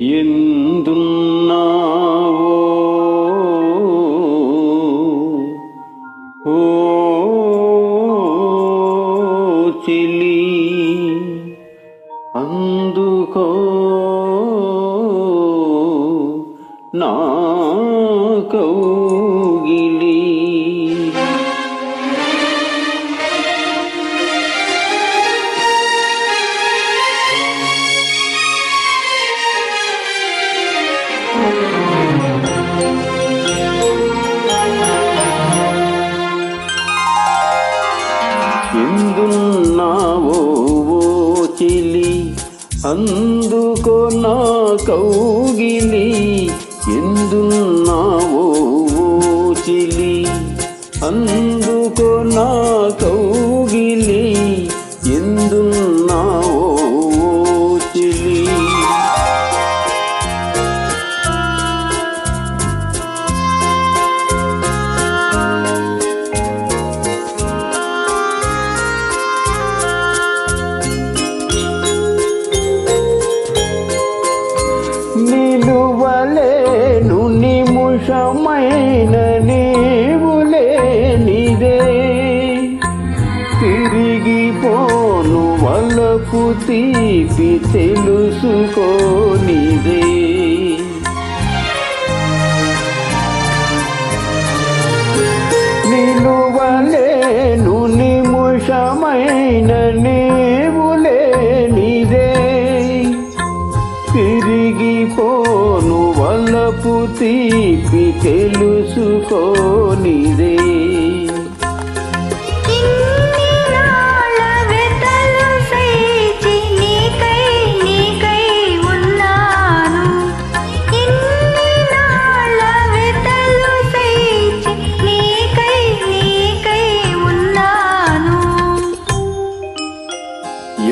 ఎందున్నావో? ఓ చిలి అందుకో నా కౌగిలి అందుకో నా కౌగిలి ఎందున్నావో చిలి. అందుకో నా కౌగిలి ఎందున్నా నిలువలేను నిముషమైన నీవులే నిదే తిరిగిపోను వలకు తీపి తెలుసుకోనిదే. నిలువలేను నిముషమైన నీ నీకై తీపి తెలుసుకోనిదే.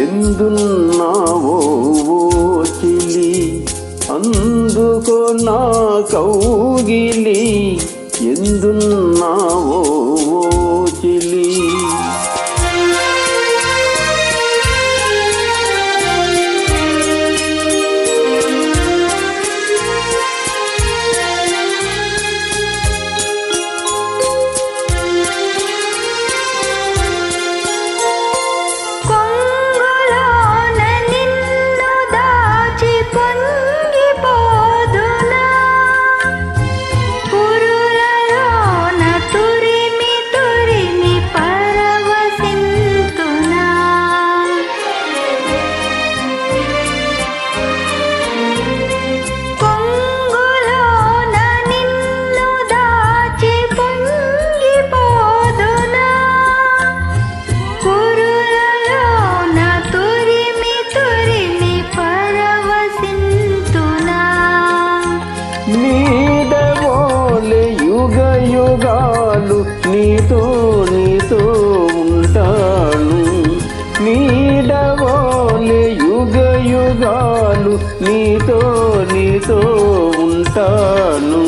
ఎందున్నావో ఓ చిలి? అందుకో నా కౌగిలి ఎందున్నావో నీతో నీతో ఉంటాను. నీడవోలే యుగ యుగాలు నీతో నీతో ఉంటాను.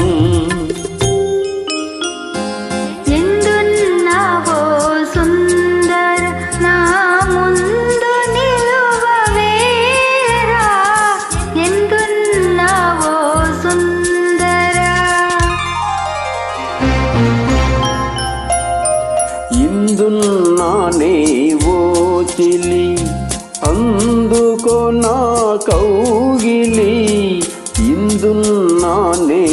ఇందున్నానే ఓ చిలి అందుకో నా కౌగిలి ఇందున్నానే